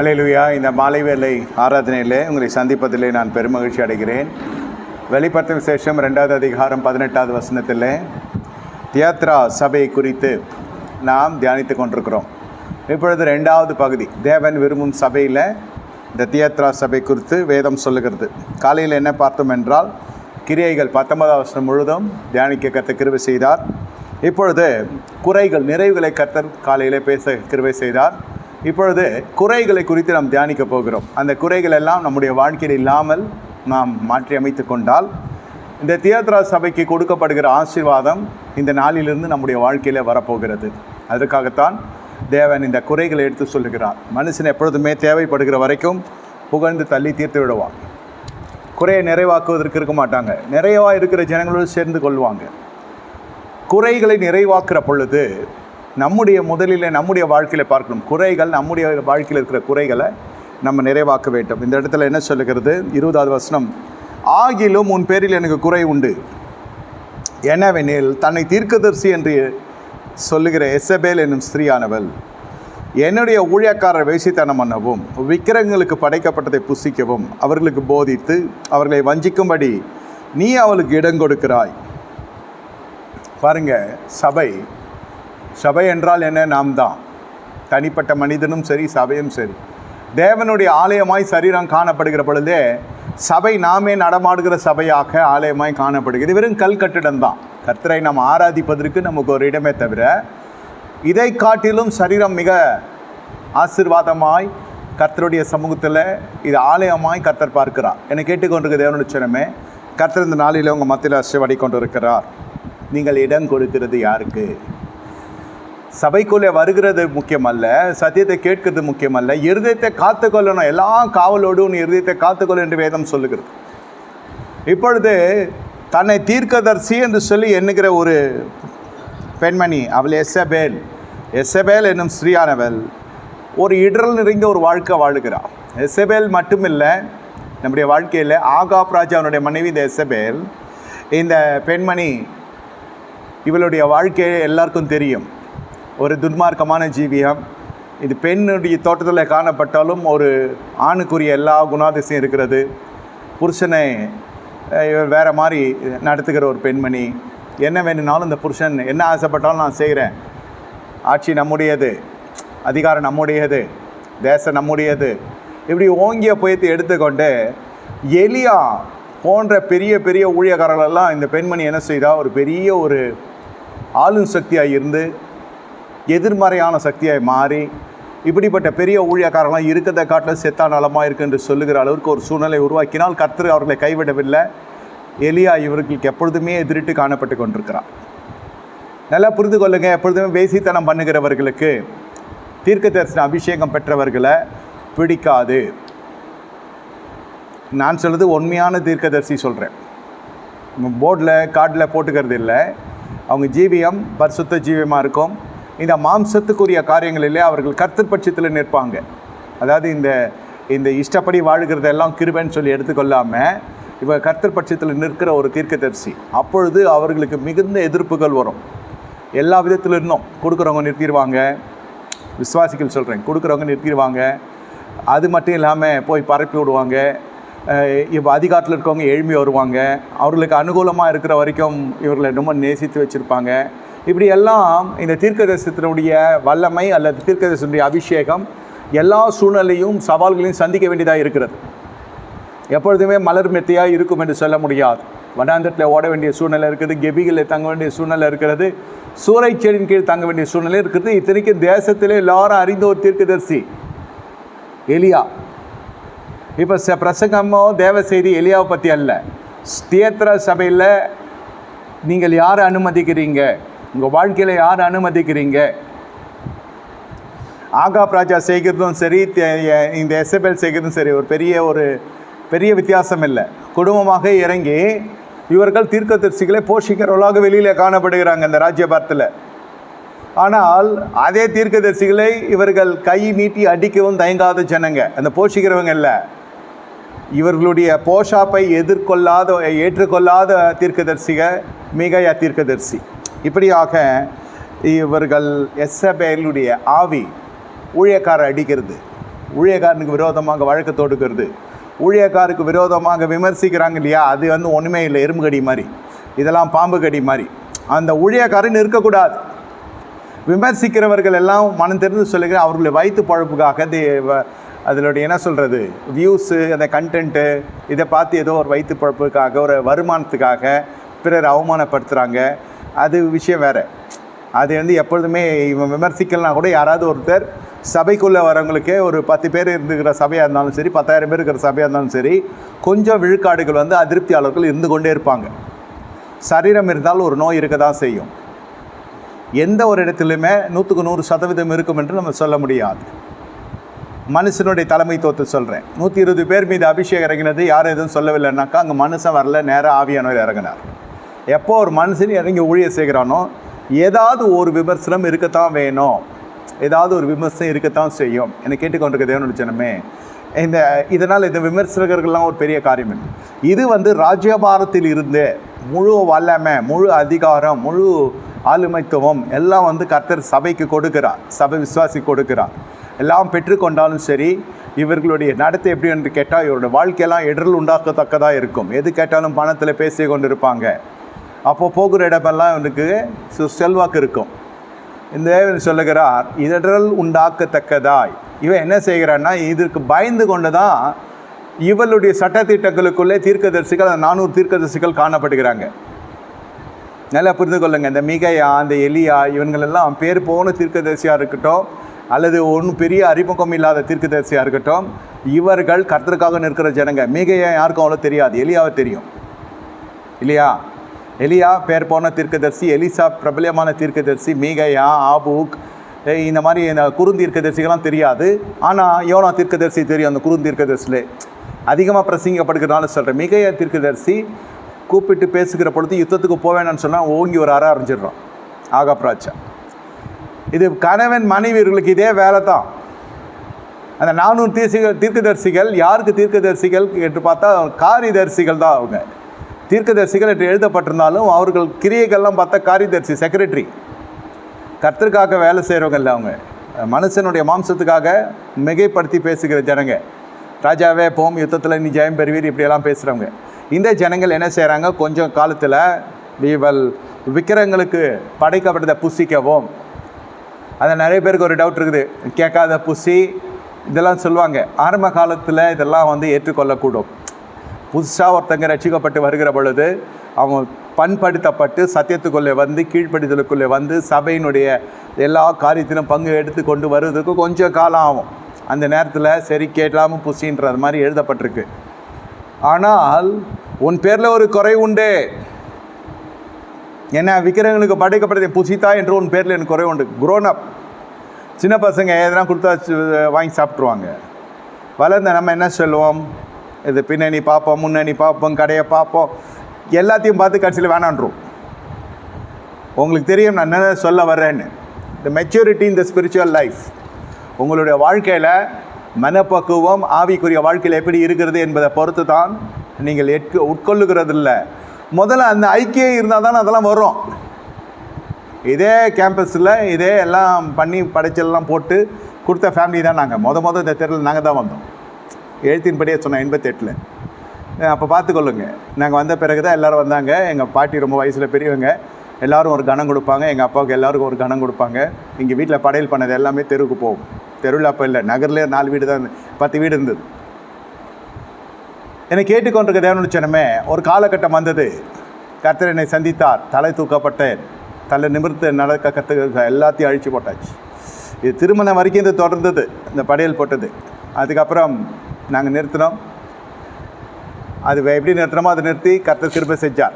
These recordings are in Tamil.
அலையிலுயா. இந்த மாலை வேலை ஆராதனையிலே உங்களை சந்திப்பதிலே நான் பெருமகிழ்ச்சி அடைகிறேன். வெளிப்படுத்தும் விசேஷம் ரெண்டாவது அதிகாரம் பதினெட்டாவது வசனத்தில் தியாத்ரா சபை குறித்து நாம் தியானித்து கொண்டிருக்கிறோம். இப்பொழுது ரெண்டாவது பகுதி தேவன் விரும்பும் சபையில் இந்த தியாத்ரா சபை குறித்து வேதம் சொல்லுகிறது. காலையில் என்ன பார்த்தோம் என்றால் கிரியைகள் பத்தொன்பதாம் வருஷம் முழுதும் தியானிக்க கத்த கிருவை செய்தார். இப்பொழுது குறைகள் நிறைவுகளை கத்தர் காலையிலே பேச கிருவை செய்தார். இப்பொழுது குறைகளை குறித்து நாம் தியானிக்க போகிறோம். அந்த குறைகள் எல்லாம் நம்முடைய வாழ்க்கையில் இல்லாமல் நாம் மாற்றி அமைத்து கொண்டால் இந்த தியாத்ரா சபைக்கு கொடுக்கப்படுகிற ஆசீர்வாதம் இந்த நாளிலிருந்து நம்முடைய வாழ்க்கையில் வரப்போகிறது. அதற்காகத்தான் தேவன் இந்த குறைகளை எடுத்து சொல்லுகிறார். மனுஷன் எப்பொழுதுமே தேவைப்படுகிற வரைக்கும் புகழ்ந்து தள்ளி தீர்த்து விடுவான். குறையை நிறைவாக்குவதற்கு இருக்க மாட்டாங்க. நிறைவாக இருக்கிற ஜனங்களோடு சேர்ந்து கொள்வாங்க. குறைகளை நிறைவாக்குற பொழுது நம்முடைய முதலில் நம்முடைய வாழ்க்கையில் பார்க்கணும். குறைகள் நம்முடைய வாழ்க்கையில் இருக்கிற குறைகளை நம்ம நிறைவாக்க வேண்டும். இந்த இடத்துல என்ன சொல்லுகிறது? இருபதாவது வசனம். ஆகிலும் உன் பேரில் எனக்கு குறை உண்டு. எனவெனில் தன்னை தீர்க்கதரிசி என்று சொல்லுகிற எசபேல் என்னும் ஸ்திரீயானவள் என்னுடைய ஊழியக்காரர் வேசித்தனம் பண்ணவும் விக்கிரங்களுக்கு படைக்கப்பட்டதை புசிக்கவும் அவர்களுக்கு போதித்து அவர்களை வஞ்சிக்கும்படி நீ அவளுக்கு இடம் கொடுக்கிறாய். பாருங்க சபை சபை என்றால் என்ன? நாம் தான் தனிப்பட்ட மனிதனும் சரி சபையும் சரி. தேவனுடைய ஆலயமாய் சரீரம் காணப்படுகிற பொழுதே சபை நாமே நடமாடுகிற சபையாக ஆலயமாய் காணப்படுகிறது. வெறும் கல் கட்டிடம் தான் கர்த்தரை நாம் ஆராதிப்பதற்கு நமக்கு ஒரு இடமே தவிர இதை காட்டிலும் சரீரம் மிக ஆசீர்வாதமாய் கர்த்தருடைய சமூகத்தில் இது ஆலயமாய் கர்த்தர் பார்க்கிறார். என்னை கேட்டுக்கொண்டிருக்க தேவனுடைய சினமே கர்த்தர் இந்த நாளில் உங்கள் மத்தியில் அசைவடி கொண்டிருக்கிறார் நீங்கள் இடம் கொடுக்கிறது யாருக்கு? சபைக்குள்ளே வருகிறது முக்கியமல்ல சத்தியத்தை கேட்கிறது முக்கியமல்ல இருதயத்தை காத்துக்கொள்ளணும் எல்லா காவலோடும் உன் இருதயத்தை காத்துக்கொள்ள என்று வேதம் சொல்லுகிறது. இப்பொழுது தன்னை தீர்க்கதர்சி என்று சொல்லி எண்ணுகிற ஒரு பெண்மணி அவள் எஸ்எபேல் எஸ்எபேல் என்னும் ஸ்ரீயானவள் ஒரு இடரல் நிறைந்த ஒரு வாழ்க்கை வாழுகிறாள் எஸ்எபேல் மட்டுமில்லை நம்முடைய வாழ்க்கையில் ஆகாப் ராஜாவுடைய மனைவி இந்த எஸ்எபேல் இந்த பெண்மணி இவளுடைய வாழ்க்கை எல்லாருக்கும் தெரியும். ஒரு துன்மார்க்கமான ஜீவியம். இது பெண்ணுடைய தோட்டத்தில் காணப்பட்டாலும் ஒரு ஆணுக்குரிய எல்லா குணாதிசயம் இருக்கிறது. புருஷனை வேறு மாதிரி நடத்துகிற ஒரு பெண்மணி. என்ன வேணும்னாலும் இந்த புருஷன் என்ன ஆசைப்பட்டாலும் நான் செய்கிறேன் ஆட்சி நம்முடையது அதிகாரம் நம்முடையது தேசம் நம்முடையது. இப்படி ஓங்கிய புயத்தை எடுத்துக்கொண்டு எலியா போன்ற பெரிய பெரிய ஊழியக்காரர்களெல்லாம் இந்த பெண்மணி என்ன செய்தால் ஒரு பெரிய ஒரு ஆளும் சக்தியாக இருந்து எதிர்மறையான சக்தியாக மாறி இப்படிப்பட்ட பெரிய ஊழியக்காரங்களாம் இருக்கிறத காட்டில் செத்தா நலமாக இருக்கு என்று சொல்லுகிற அளவுக்கு ஒரு சூழ்நிலை உருவாக்கினால் கர்த்தர் அவர்களை கைவிடவில்லை. எலியா இவர்களுக்கு எப்பொழுதுமே எதிரிட்டு காணப்பட்டு கொண்டிருக்கிறார். நல்லா புரிந்து கொள்ளுங்க எப்பொழுதுமே வேசித்தனம் பண்ணுகிறவர்களுக்கு தீர்க்க தரிசன அபிஷேகம் பெற்றவர்களை பிடிக்காது. நான் சொல்கிறது உண்மையான தீர்க்கதரிசி சொல்கிறேன் போர்டில் கார்டில் போட்டுக்கிறது இல்லை. அவங்க ஜீவியம் பரிசுத்த ஜீவியமாக இருக்கும். இந்த மாம்சத்துக்குரிய காரியங்களிலே அவர்கள் கர்த்தர் பட்சத்தில் நிற்பாங்க. அதாவது இந்த இந்த இஷ்டப்படி வாழ்கிறதெல்லாம் கிருபைன்னு சொல்லி எடுத்துக்கொள்ளாமல் இவ கர்த்தர் பட்சத்தில் நிற்கிற ஒரு தீர்க்கதரிசி. அப்பொழுது அவர்களுக்கு மிகுந்த எதிர்ப்புகள் வரும். எல்லா விதத்தில் இருந்தும் கொடுக்குறவங்க நிறுத்திடுவாங்க. விசுவாசிகள் சொல்கிறேன் கொடுக்குறவங்க நிறுத்திடுவாங்க. அது மட்டும் இல்லாமல் போய் பரப்பி விடுவாங்க. இப்போ அதிகாரத்தில் இருக்கவங்க எழும்பி வருவாங்க. அவர்களுக்கு அனுகூலமாக இருக்கிற வரைக்கும் இவர்களை ரொம்ப நேசித்து வச்சுருப்பாங்க. இப்படி எல்லாம் இந்த தீர்க்கதரிசனத்தினுடைய வல்லமை அல்லது தீர்க்கதரிசனுடைய அபிஷேகம் எல்லா சூழ்நிலையும் சவால்களையும் சந்திக்க வேண்டியதாக இருக்கிறது. எப்பொழுதுமே மலர் மெத்தையாக இருக்கும் என்று சொல்ல முடியாது. வனாந்தரத்தில் ஓட வேண்டிய சூழ்நிலை இருக்குது கெபிகளில் தங்க வேண்டிய சூழ்நிலை இருக்கிறது சூறை செடியின் கீழ் தங்க வேண்டிய சூழ்நிலை இருக்குது. இத்தனைக்கும் தேசத்திலே எல்லாரும் அறிந்த ஒரு தீர்க்கதரிசி எலியா. இப்போ ச பிரசங்கமோ தேவ செய்தி எலியாவை பற்றி அல்ல. தியேத்திர சபையில் நீங்கள் யாரை அனுமதிக்கிறீங்க? உங்கள் வாழ்க்கையில் யார் அனுமதிக்கிறீங்க? ஆகாப் ராஜா செய்கிறதும் சரி தே- இந்த எஸ்எபெல் செய்கிறதும் சரி ஒரு பெரிய ஒரு பெரிய வித்தியாசம் இல்லை. குடும்பமாக இறங்கி இவர்கள் தீர்க்கதரிசிகளை போஷிக்கிறவர்களாக வெளியில் காணப்படுகிறாங்க இந்த ராஜ்யபாரத்தில். ஆனால் அதே தீர்க்கதரிசிகளை இவர்கள் கை நீட்டி அடிக்கவும் தயங்காத ஜனங்க. அந்த போஷிக்கிறவங்க இல்லை. இவர்களுடைய போஷாப்பை எதிர்கொள்ளாத ஏற்றுக்கொள்ளாத தீர்க்கதரிசிக மிகையா தீர்க்கதரிசி. இப்படியாக இவர்கள் எஸ்எபேலுடைய ஆவி ஊழியக்காரர் அடிக்கிறது. ஊழியக்காரனுக்கு விரோதமாக வழக்கு தொடுக்கிறது. ஊழியக்காருக்கு விரோதமாக விமர்சிக்கிறாங்க இல்லையா? அது வந்து ஒன்றுமே இல்லை எறும்பு கடி மாதிரி. இதெல்லாம் பாம்பு கடி மாதிரி. அந்த ஊழியக்காரன் இருக்கக்கூடாது விமர்சிக்கிறவர்கள் எல்லாம் மனம் தெரிந்து சொல்லுகிற அவர்களுடைய வயிற்று பழப்புக்காக தே அதனுடைய என்ன சொல்கிறது வியூஸு அந்த கண்டென்ட்டு இதை பார்த்து ஏதோ ஒரு வயிற்று பழப்புக்காக ஒரு வருமானத்துக்காக பிறர் அவமானப்படுத்துகிறாங்க அது விஷயம் வேறு. அது வந்து எப்பொழுதுமே இவன் விமர்சிக்கலாம் கூட யாராவது ஒருத்தர் சபைக்குள்ளே வரவங்களுக்கே ஒரு பத்து பேர் இருந்துக்கிற சபையாக இருந்தாலும் சரி பத்தாயிரம் பேர் இருக்கிற சபையாக இருந்தாலும் சரி கொஞ்சம் விழுக்காடுகள் வந்து அதிருப்தியாளர்கள் இருந்து கொண்டே இருப்பாங்க. சரீரம் இருந்தால் ஒரு நோய் இருக்க தான் செய்யும். எந்த ஒரு இடத்துலையுமே நூற்றுக்கு நூறு சதவீதம் இருக்கும் என்று நம்ம சொல்ல முடியாது. மனுஷனுடைய தலைமைத்துவத்தை சொல்கிறேன் நூற்றி இருபது பேர் மீது அபிஷேகம் இறங்கினது யாரும் எதுவும் சொல்லவில்லைனாக்கா அங்கே மனுஷன் வரல நேராக ஆவியானவர் இறங்கினார். எப்போ ஒரு மனுஷன் இறங்கி ஊழியர் செய்கிறானோ ஏதாவது ஒரு விமர்சனம் இருக்கத்தான் வேணும். ஏதாவது ஒரு விமர்சனம் இருக்கத்தான் செய்யும். என்னை கேட்டுக்கொண்டிருக்க தேவனுடைய ஜனமே இந்த இதனால் இந்த விமர்சகர்கள்லாம் ஒரு பெரிய காரியம் இது வந்து ராஜ்யபாரத்தில் இருந்து முழு வல்லமை முழு அதிகாரம் முழு ஆளுமைத்துவம் எல்லாம் வந்து கர்த்தர் சபைக்கு கொடுக்கிறார். சபை விசுவாசி கொடுக்கிறார். எல்லாம் பெற்றுக்கொண்டாலும் சரி இவர்களுடைய நடத்தை எப்படி என்று கேட்டால் இவருடைய வாழ்க்கையெல்லாம் இடரல் உண்டாக்கத்தக்கதாக இருக்கும். எது கேட்டாலும் பணத்தில் பேசி கொண்டு இருப்பாங்க அப்போ போகிற இடமெல்லாம் அவனுக்கு செல்வாக்கு இருக்கும். இந்த சொல்லுகிறார் இதழல் உண்டாக்கத்தக்கதாய். இவன் என்ன செய்கிறான்னா இதற்கு பயந்து கொண்டு தான் இவளுடைய சட்டத்திட்டங்களுக்குள்ளே தீர்க்கதரிசிகள் அந்த நானூறு தீர்க்கதரிசிகள் காணப்படுகிறாங்க. நல்லா புரிந்து கொள்ளுங்கள் இந்த மிகையா அந்த எலியா இவங்களெல்லாம் பேர் போன தீர்க்கதரிசியாக இருக்கட்டும் அல்லது ஒன்றும் பெரிய அறிமுகம் இல்லாத தீர்க்கதரிசியாக இருக்கட்டும் இவர்கள் கர்த்தருக்காக நிற்கிற ஜனங்க. மிகையா யாருக்கும் அவ்வளோ தெரியாது எலியாவை தெரியும். இல்லையா? எலியா பேர் போன தீர்க்கதரிசி எலிசா பிரபலமான தீர்க்கதரிசி மீகையா ஆபூக் இந்த மாதிரி இந்த குறுந்தீர்க்கதரிசிகள்லாம் தெரியாது. ஆனால் யோனா தீர்க்கதரிசி தெரியும் அந்த குறுந்தீர்க்கதரிசிலே அதிகமாக பிரசங்கப்படுகிறதுனால சொல்கிறேன் மிகையா தீர்க்கதரிசி கூப்பிட்டு பேசுகிற பொழுது யுத்தத்துக்கு போவேன்னு சொன்னால் ஓங்கி ஒரு அற அரைஞ்சிடுறோம் ஆகாப்ராச்சா இது கணவன் மனைவியர்களுக்கு இதே வேலை தான். அந்த நானூறு தீர்சிகள் தீர்க்கதரிசிகள் யாருக்கு தீர்க்கதரிசிகள் என்று பார்த்தா காரிதரிசிகள் தான் அவங்க. தீர்க்கதரிசிகள் என்று எழுதப்பட்டிருந்தாலும் அவர்கள் கிரியைகள்லாம் பார்த்தா காரியதரிசி செக்ரட்டரி கர்த்தருக்காக வேலை செய்கிறவங்க இல்லை அவங்க. மனுஷனுடைய மாம்சத்துக்காக மிகைப்படுத்தி பேசுகிற ஜனங்க. ராஜாவே போம் யுத்தத்தில் நீ ஜெயம் பெறுவீர் இப்படியெல்லாம் பேசுகிறவங்க இந்த ஜனங்கள் என்ன செய்கிறாங்க கொஞ்சம் காலத்தில் வீவல் விக்கிரங்களுக்கு படைக்கப்பட்டதை புசிக்கவும். அது நிறைய பேருக்கு ஒரு டவுட் இருக்குது. கேட்காத புசி இதெல்லாம் சொல்லுவாங்க. ஆரம்ப காலத்தில் இதெல்லாம் வந்து ஏற்றுக்கொள்ளக்கூடும். புதுசாக ஒருத்தங்க ரட்சிக்கப்பட்டு வருகிற பொழுது அவங்க பண்படுத்தப்பட்டு சத்தியத்துக்குள்ளே வந்து கீழ்ப்படிதலுக்குள்ளே வந்து சபையினுடைய எல்லா காரியத்திலும் பங்கு எடுத்து கொண்டு வருவதற்கு கொஞ்சம் காலம் ஆகும். அந்த நேரத்தில் சரி கேட்கலாமல் புசின்றது மாதிரி எழுதப்பட்டிருக்கு. ஆனால் உன் பேரில் ஒரு குறை உண்டு. என்ன விக்கிரகங்களுக்கு படைக்கப்பட்டதை புசித்தா என்று உன் பேரில் எனக்கு குறை உண்டு. குரோனப் சின்ன பசங்க எதனா கொடுத்தா வாங்கி சாப்பிட்ருவாங்க வளர்ந்த நம்ம என்ன சொல்லுவோம்? இது பின்னணி பார்ப்போம் முன்னணி பார்ப்போம் கடையை பார்ப்போம். எல்லாத்தையும் பார்த்து கடைசியில் வேணான்றோம். உங்களுக்கு தெரியும் நான் என்ன சொல்ல வர்றேன்னு. இந்த maturity in the spiritual life உங்களுடைய வாழ்க்கையில் மனப்பக்குவம் ஆவிக்குரிய வாழ்க்கையில் எப்படி இருக்கிறது என்பதை பொறுத்து தான் நீங்கள் எட்கு உட்கொள்ளுகிறது இல்லை முதல்ல அந்த ஐக்கியம் இருந்தால் தான் அதெல்லாம் வரும். இதே கேம்பஸில் இதே எல்லாம் பண்ணி படைச்செல்லாம் போட்டு கொடுத்த ஃபேமிலி தான் நாங்கள் மொதல் மொதல் இந்த தெருவில் நாங்கள் தான் வந்தோம். எழுத்தின்படியே சொன்னோம் எண்பத்தெட்டில் அப்போ பார்த்துக்கொள்ளுங்க நாங்கள் வந்த பிறகு தான் எல்லோரும் வந்தாங்க. எங்கள் பாட்டி ரொம்ப வயசில் பெரியவங்க. எல்லோரும் ஒரு கணம் கொடுப்பாங்க. எங்கள் அப்பாவுக்கு எல்லாருக்கும் ஒரு கணம் கொடுப்பாங்க. இங்கே வீட்டில் படையல் பண்ணது எல்லாமே தெருவுக்கு போகும். தெருவில் அப்போ இல்லை. நகர்லேயே நாலு வீடு தான் பத்து வீடு இருந்தது. என்னை கேட்டுக்கொண்டிருக்க தேவனுடைய ஜனமே ஒரு காலகட்டம் வந்தது. கர்த்தர் என்னை சந்தித்தார். தலை தூக்கப்பட்டேன். தலை நிமிர்த்து நடக்க கற்றுக்க எல்லாத்தையும் அழிச்சு போட்டாச்சு. இது திருமணம் வரைக்கும் இது தொடர்ந்தது. இந்த படையல் போட்டது. அதுக்கப்புறம் நாங்கள் நிறுத்தினோம். அது வே- எப்படி நிறுத்தினோமோ அதை நிறுத்தி கத்தை திரும்ப செஞ்சார்.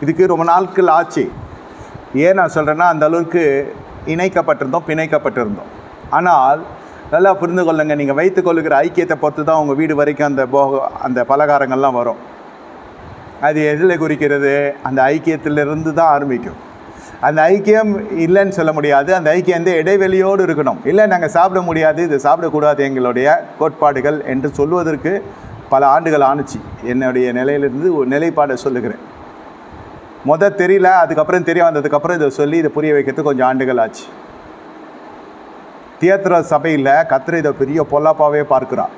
இதுக்கு ரொம்ப நாட்கள் ஆச்சு. ஏன் நான் சொல்கிறேன்னா அந்த அளவுக்கு இணைக்கப்பட்டிருந்தோம் பிணைக்கப்பட்டிருந்தோம். ஆனால் நல்லா புரிந்து கொள்ளுங்கள் நீங்கள் வைத்துக் கொள்ளுகிற ஐக்கியத்தை பொறுத்து தான் உங்கள் வீடு வரைக்கும் அந்த போக அந்த பலகாரங்கள்லாம் வரும். அது எதில் குறிக்கிறது அந்த ஐக்கியத்திலிருந்து தான் ஆரம்பிக்கும். அந்த ஐக்கியம் இல்லைன்னு சொல்ல முடியாது. அந்த ஐக்கியம் வந்து இடைவெளியோடு இருக்கணும். இல்லை நாங்கள் சாப்பிட முடியாது இது சாப்பிடக்கூடாது எங்களுடைய கோட்பாடுகள் என்று சொல்வதற்கு பல ஆண்டுகள் ஆணுச்சு. என்னுடைய நிலையிலிருந்து ஒரு நிலைப்பாடை சொல்லுகிறேன். முத தெரியல அதுக்கப்புறம் தெரிய வந்ததுக்கப்புறம் இதை சொல்லி இதை புரிய வைக்கிறதுக்கு கொஞ்சம் ஆண்டுகள் ஆச்சு. தியேத்திர சபையில் கத்திர இதை பெரிய பொல்லாப்பாகவே பார்க்குறான்